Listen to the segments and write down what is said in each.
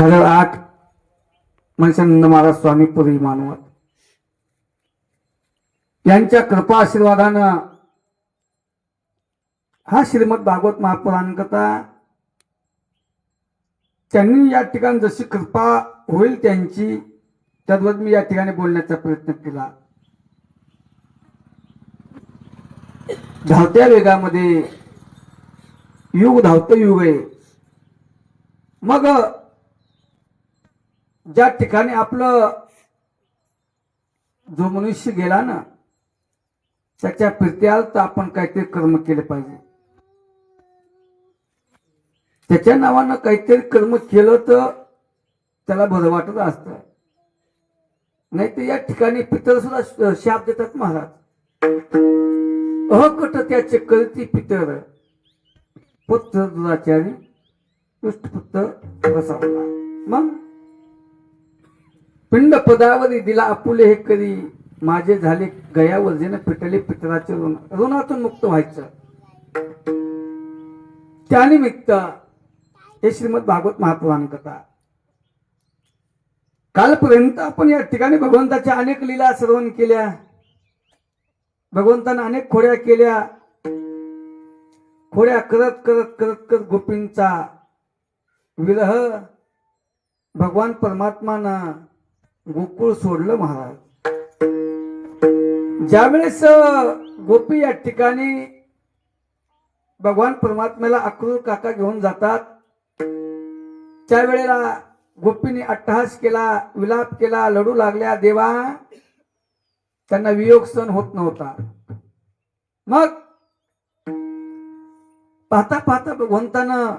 एक हजार आठ मनशानंद महाराज स्वामी पुरी मानवत. यांच्या कृपा आशीर्वादानं हा श्रीमद भागवत महापुराण कथा त्यांनी या ठिकाणी जशी कृपा होईल त्यांची त्याद्वत मी या ठिकाणी बोलण्याचा प्रयत्न केला. धावत्या वेगामध्ये युग धावतं युग आहे. मग ज्या ठिकाणी आपलं जो मनुष्य गेला ना त्याच्या फिरत्याल तर आपण काहीतरी कर्म केले पाहिजे. त्याच्या नावानं काहीतरी कर्म केलं तर त्याला बरं वाटत असत. नाही तर या ठिकाणी पितर सुद्धा शाप देतात महाराज. अहकट त्याचे करती पितर पुत्र दुराचारी पुत्र मग? पिंड पदावरी दिला आपुले हे करी माझे झाले गया वर्जेने पिटले पितराचे ऋण. ऋणातून मुक्त व्हायचं. त्यानिमित्त हे श्रीमद भागवत महापुराण कथा. कालपर्यंत आपण या ठिकाणी भगवंताच्या अनेक लीला श्रवण केल्या. भगवंतानं अनेक खोड्या केल्या. खोड्या करत करत करत करत गोपींचा विरह भगवान परमात्मानं गोकुळ सोडलं महाराज. ज्यावेळेस गोपी या ठिकाणी भगवान परमात्म्याला अक्रूर काका घेऊन जातात त्यावेळेला गोपीने अट्टहास केला विलाप केला लढू लागल्या देवा त्यांना वियोग सण होत नव्हता. मग पाहता पाहता भगवंतानं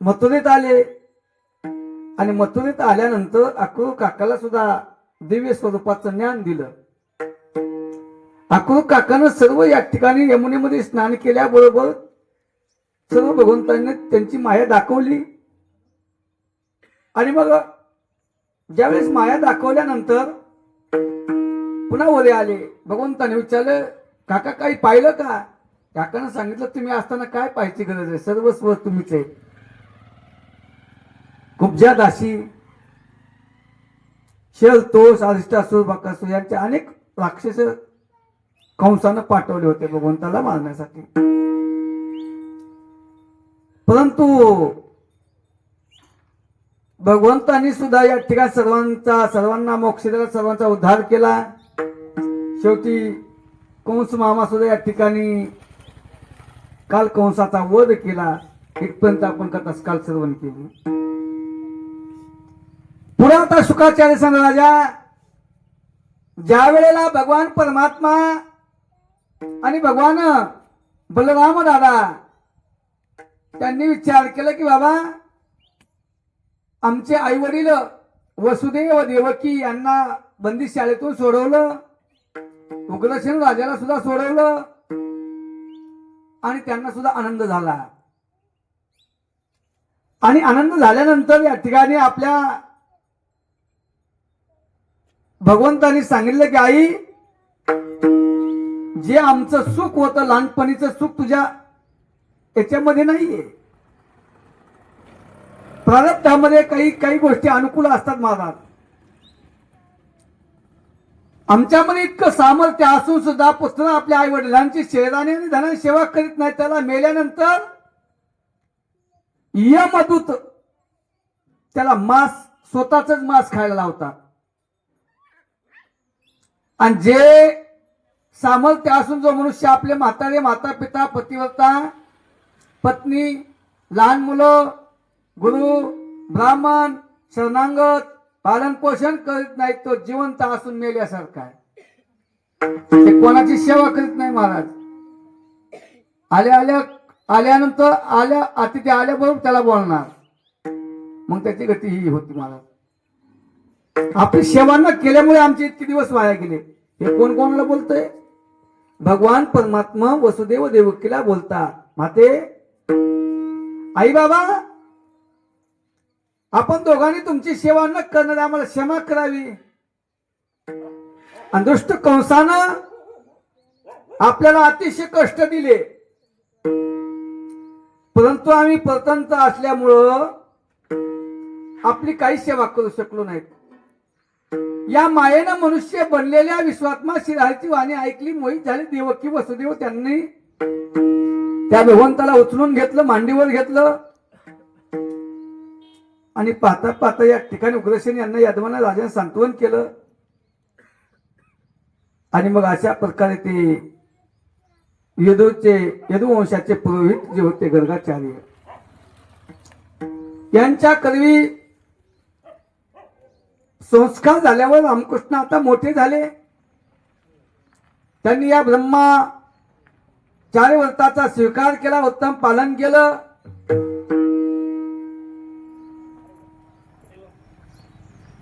मथुरेत आले. आणि मथुरेत आल्यानंतर अक्रूर काकाला सुद्धा दिव्य स्वरूपाचं ज्ञान दिलं. अक्रूर काकानं सर्व या ठिकाणी यमुनेमध्ये स्नान केल्याबरोबर सर्व भगवंतांनी त्यांची माया दाखवली. आणि मग ज्यावेळेस माया दाखवल्यानंतर पुन्हा ओले आले. भगवंताने विचारलं काका काही पाहिलं का? काकानं सांगितलं तुम्ही असताना काय पाहायची गरज आहे? सर्वस्व तुम्हीच आहे. कुब्जा दासी शल तोष अधिष्ठासूर बाकासूर यांचे अनेक राक्षस कंसानं पाठवले होते भगवंताला मारण्यासाठी. परंतु भगवंतांनी सुद्धा या ठिकाणी सर्वांचा सर्वांना मोक्ष दिला सर्वांचा उद्धार केला. शेवटी कंस मामा सुद्धा या ठिकाणी काल कंसाचा वध केला. इथपर्यंत आपण कथा काल श्रवण केली. पुढे आता शुकाचार्य सांग राजा ज्या वेळेला भगवान परमात्मा आणि भगवान बलराम दादा त्यांनी विचार केला की बाबा आमचे आई वडील वसुदेव देवकी यांना बंदी शाळेतून सोडवलं उग्रसेन राजाला सुद्धा सोडवलं आणि त्यांना सुद्धा आनंद झाला. आणि आनंद झाल्यानंतर या ठिकाणी आपल्या भगवंतानी सांगितलं की आई जे आमचं सुख होतं लहानपणीचं सुख तुझ्या याच्यामध्ये नाहीये. प्रारब्धामध्ये काही काही गोष्टी अनुकूल असतात महाराज. आमच्यामध्ये इतकं सामर्थ्य असून सुद्धा पुत्र आपल्या आई वडिलांची शेराने आणि धनाने सेवा करीत नाही त्याला मेल्यानंतर यमदूत त्याला मांस स्वतःच मांस खायला लावतात. आणि जे सामर्थ्य असून जो मनुष्य आपले म्हातारे माता पिता पतिव्रता पत्नी लहान मुलं गुरु ब्राह्मण शरणांगत पालन पोषण करीत नाही तो जिवंत असून मेल्यासारखा आहे. ते कोणाची सेवा करीत नाही महाराज? आल्या आल्या आल्यानंतर आल्या अतिथी आल्याबरोबर त्याला बोलणार. मग त्याची गती ही होती महाराज. आपली सेवा न केल्यामुळे आमचे इतके दिवस वाया गेले. हे कोण कोणाला बोलतय? भगवान परमात्मा वसुदेव देवकीला बोलता माते आई बाबा आपण दोघांनी तुमची सेवा न करणार आम्हाला क्षमा करावी. आणि दुष्ट कंसानं आपल्याला अतिशय कष्ट दिले. परंतु आम्ही परतंत्र असल्यामुळं आपली काही सेवा करू शकलो नाहीत. या मायेनं मनुष्य बनलेल्या विश्वात्मा शिराची वाणी ऐकली मोहित झाले देवकी वसुदेव त्यांनी. त्या भगवंताला उचलून घेतलं मांडीवर घेतलं. आणि पाहता पाहता या ठिकाणी उग्रसेन यांना यादवांना राजाने सांत्वन केलं. आणि मग अशा प्रकारे ते यदूचे यदुवंशाचे पुरोहित जे होते गर्गाचार्य यांच्या करवी संस्कार झाल्यावर रामकृष्ण आता मोठे झाले. त्यांनी या ब्रह्मा चार व्रताचा स्वीकार केला उत्तम पालन केलं.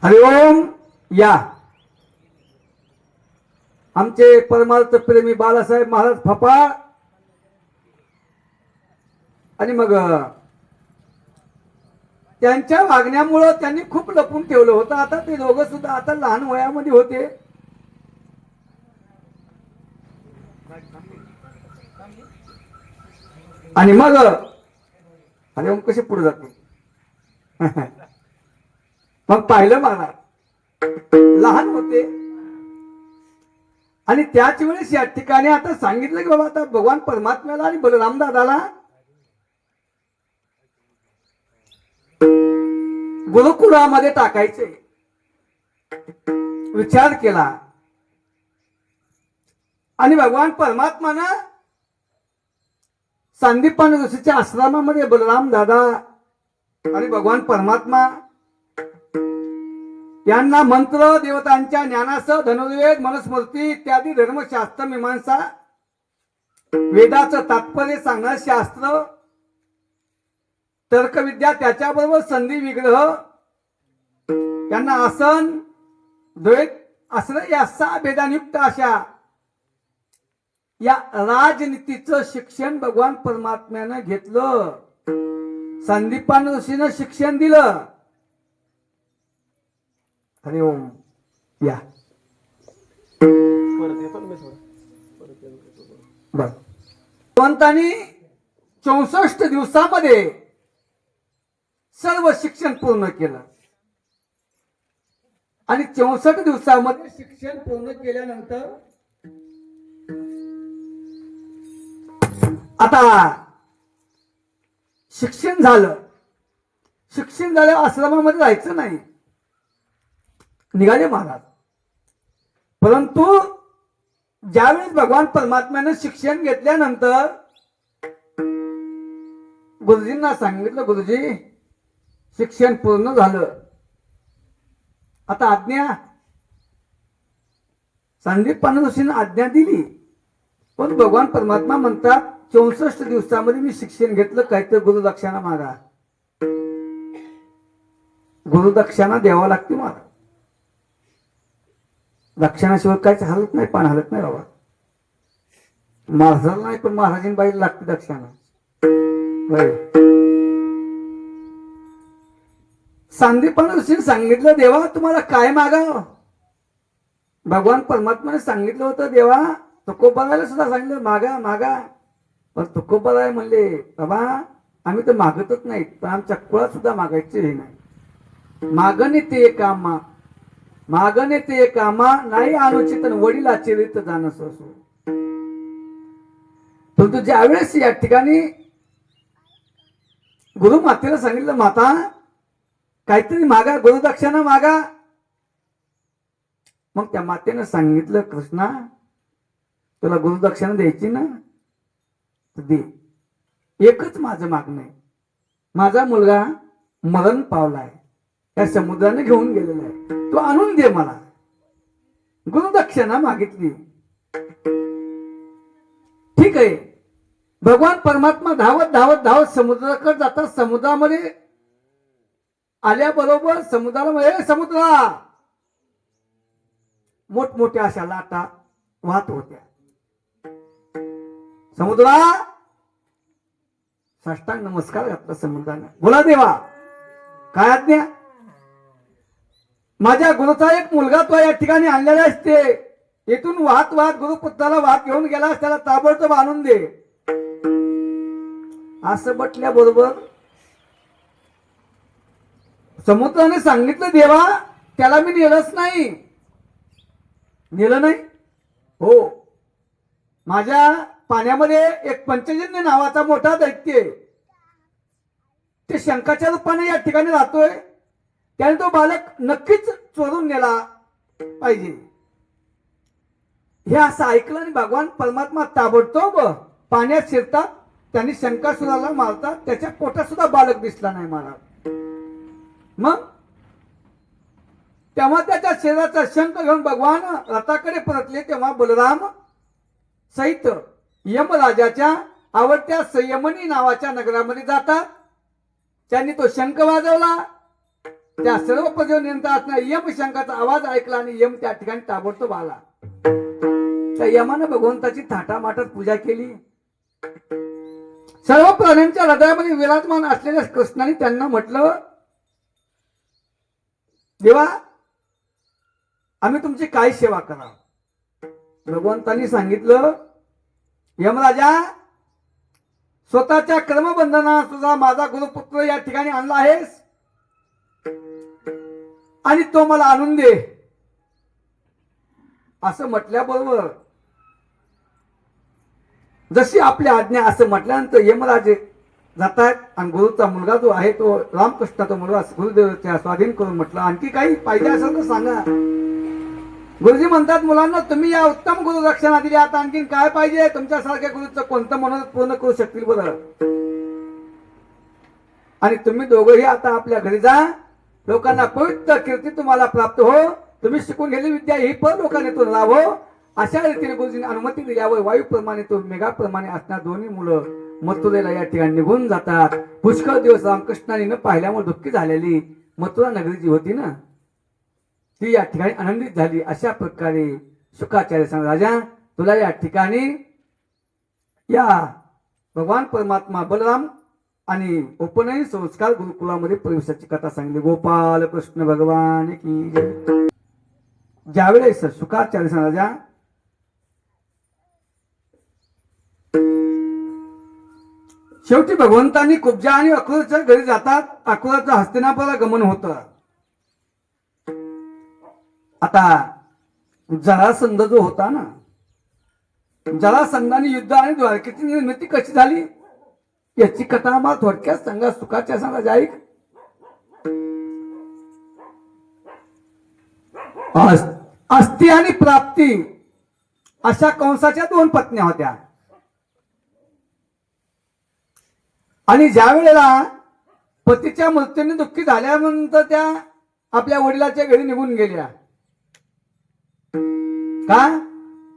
हरिओम या. आमचे परमार्थ प्रेमी बाळासाहेब महाराज फपा आणि मग त्यांच्या वागण्यामुळं त्यांनी खूप लपून ठेवलं होतं. आता ते दोघं सुद्धा आता लहान वयामध्ये होते. आणि मग अरे मग कसे पुढे जाते मग पाहिलं मला लहान होते. आणि त्याच वेळेस या ठिकाणी आता सांगितलं की बाबा आता भगवान परमात्म्याला आणि बलराम दादाला गुरुकुळामध्ये टाकायचे. विचार केला. आणि भगवान परमात्मानं संदीपान ऋषीच्या आश्रमामध्ये बलराम दादा आणि भगवान परमात्मा यांना मंत्र देवतांच्या ज्ञानासह धनुर्वेद मनुस्मृती इत्यादी धर्मशास्त्र मीमांसा वेदाचं तात्पर्य सांगणं शास्त्र तर्कविद्या त्याच्याबरोबर संधी विग्रह यांना आसन द्वैत आसन या सहा भेदांयुक्त अशा या राजनीतीचं शिक्षण भगवान परमात्म्यानं घेतलं. संदीपान ऋषीनं शिक्षण दिलं. हरि ओम. या. बर. भगवंतानी चौसष्ट दिवसामध्ये सर्व शिक्षण पूर्ण केलं. आणि चौसष्ट दिवसामध्ये शिक्षण पूर्ण केल्यानंतर आता शिक्षण झालं. शिक्षण झालं आश्रमामध्ये जायचं नाही. निघाले महाराज. परंतु ज्यावेळेस भगवान परमात्म्यानं शिक्षण घेतल्यानंतर गुरुजींना सांगितलं गुरुजी शिक्षण पूर्ण झालं. आता आज्ञा. संदीप ऋषीनं आज्ञा दिली. पण भगवान परमात्मा म्हणतात चौसष्ट दिवसामध्ये मी शिक्षण घेतलं काहीतरी गुरुदक्षिणा मागा. गुरुदक्षिणा द्यावा लागते मला. दक्षिणाशिवाय काहीच हलत नाही पण हलत नाही बाबा. महाराजाला नाही पण महाराजीन बाईला लागते दक्षिणा. सांदीपण ऋषीने सांगितलं देवा तुम्हाला काय मागावं? भगवान परमात्माने सांगितलं होतं देवा तुकोबाला सुद्धा सांगितलं मागा मागा. पण तुकोबाला म्हणले बाबा आम्ही तर मागतच नाहीत पण आमच्या कुळात सुद्धा मागायचे हे नाही. मागणे ते कामा मागणे ते कामा नाही अनुचित वडील आचरित जाणं असो परंतु ज्यावेळेस या ठिकाणी गुरु मातेला सांगितलं माता काहीतरी मागा गुरुदक्षिणा मागा. मग त्या मातेनं सांगितलं कृष्णा तुला गुरुदक्षिणा द्यायची ना तर दे. एकच माझं मागणं आहे. माझा मुलगा मरण पावलाय. त्या समुद्राने घेऊन गेलेला आहे. तो आणून दे मला. गुरुदक्षिणा मागितली. ठीक आहे. भगवान परमात्मा धावत धावत धावत समुद्राकडे जातात. समुद्रामध्ये आल्याबरोबर समुद्राला म्हणे समुद्रा! मोठमोठ्या अशा लाटा वाहत होत्या. समुद्रा! साष्टांग नमस्कार घातला समुद्रानं. बोला देवा काय आज्ञा? माझ्या गुरुचा एक मुलगा तो या ठिकाणी आणलेला असते. इथून वाहत वाहत गुरुपुत्राला वाहत घेऊन गेला त्याला ताबडतोब आणून दे. असं म्हटल्याबरोबर समुद्राने सांगितलं देवा त्याला मी नेलंच नाही. नेलं नाही? हो. माझ्या पाण्यामध्ये एक पंचजन्य नावाचा मोठा दैत्य आहे. ते शंकाच्या रूपाने या ठिकाणी राहतोय. त्याने तो बालक नक्कीच चोरून नेला पाहिजे. हे असं ऐकलं आणि भगवान परमात्मा ताबडतोब पाण्यात शिरतात. त्यांनी शंकासुराला मारतात. त्याच्या पोटात सुद्धा बालक दिसला नाही मला मग? तेव्हा त्याच्या शरीराचा शंख घेऊन भगवान रथाकडे परतले तेव्हा बलराम सहित यमराजाच्या आवडत्या संयमनी नावाच्या नगरामध्ये जातात. त्यांनी तो शंख वाजवला. त्या सर्व पदवी नियंत्रण असणाऱ्या यम शंखाचा आवाज ऐकला आणि यम त्या ठिकाणी ताबडतोब आला. त्या यमानं भगवंताची थाटामाटात पूजा केली. सर्व प्राण्यांच्या हृदयामध्ये विराजमान असलेल्या कृष्णाने त्यांना म्हटलं देवा आम्ही तुमची काय सेवा करा भगवंतांनी सांगितलं यमराजा स्वतःच्या कर्मबंधना तुझा माझा गुरुपुत्र या ठिकाणी आणला आहेस. आणि तो मला आणून दे. असं म्हटल्याबरोबर जशी आपली आज्ञा असं म्हटल्यानंतर यमराजे जातात. आणि गुरुचा मुलगा जो आहे तो रामकृष्णाचा मुलगा गुरुदेवच्या स्वाधीन करून म्हटलं आणखी काही पाहिजे असेल तर सांगा. गुरुजी म्हणतात मुलांना तुम्ही या उत्तम गुरु रक्षणा दिली आता आणखीन काय पाहिजे? तुमच्यासारख्या गुरुचं कोणतं मनोरथ पूर्ण करू शकतील बरं? आणि तुम्ही दोघंही आता आपल्या घरी जा. लोकांना पवित्र कीर्ती तुम्हाला प्राप्त हो. तुम्ही शिकून गेली विद्या ही पण लोकांनी तो लाभो अशा रीतीने गुरुजींनी अनुमती दिल्यावर वायूप्रमाणे तो मेघाप्रमाणे असणार दोन्ही मुलं. मथुरेला या ठिकाणी निघून जातात. पुष्कळ दिवस रामकृष्णाने पाहिल्यामुळे दुःखी झालेली मथुरा नगरी जी होती ना ती या ठिकाणी आनंदित झाली. अशा प्रकारे शुकाचार्य सांग राजा तुला या ठिकाणी या भगवान परमात्मा बलराम आणि उपनयन संस्कार गुरुकुलामध्ये प्रवेशाची कथा सांगली. गोपाल कृष्ण भगवान की जय. ज्यावेळेस शुकाचार्य सांग राजा शेवटी भगवंतांनी कुब्जा आणि अक्रूरच्या घरी जातात. अक्रूराचं हस्तिनापुराला गमन होत. आता जरासंध जो होता ना जरासंधाने युद्ध आणि द्वारकेची निर्मिती कशी झाली? याची कथा आम्हाला थोडक्यात सांगा. सुखाच्या सांगा जाईक. अस्थि आणि प्राप्ती अशा कंसाच्या दोन पत्न्या होत्या. आणि ज्या वेळेला पतीच्या मृत्यूने दुःखी झाल्यानंतर त्या आपल्या वडिलाच्या घरी निघून गेल्या. का?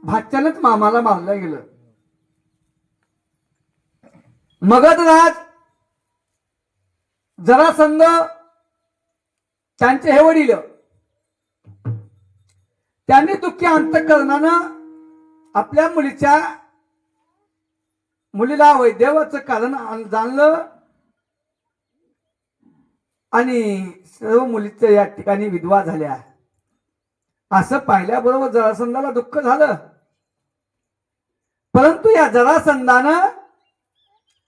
भाच्यानंच मामाला मारलं गेलं. मगधराज जरासंध त्यांचे हे वडील. त्यांनी दुःखी अंतकरणानं आपल्या मुलीच्या मुलीला वैद्यवाचं कारण जाणलं. आणि सर्व मुलीच्या या ठिकाणी विधवा झाल्या. असं पाहिल्याबरोबर जरासंधाला दुःख झालं. परंतु या जरासंधानं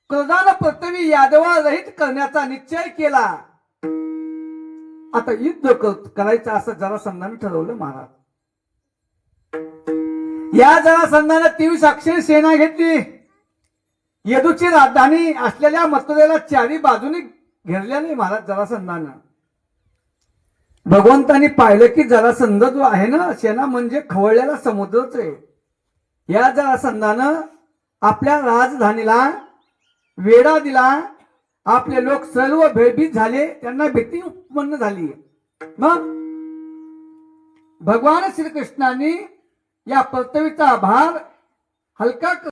क्रोधानं पृथ्वी यादवा रहित करण्याचा निश्चय केला. आता युद्ध करायचं असं जरासंधानं ठरवलं महाराज. या जरासंधानं तीव्र साक्षर सेना घेतली. यदूची राजधानी असलेल्या मथुरेला चारी बाजूनी घेरल्याने महाराज जरासंधानं. भगवंतानी पाहिलं की जरासंध जो आहे ना सेना म्हणजे खवळलेला समुद्रच आहे. या जरासंधानं आपल्या राजधानीला वेढा दिला. आपले लोक सर्व भयभीत झाले त्यांना भीती उत्पन्न झाली. मग भगवान श्रीकृष्णाने या पृथ्वीचा भार हलका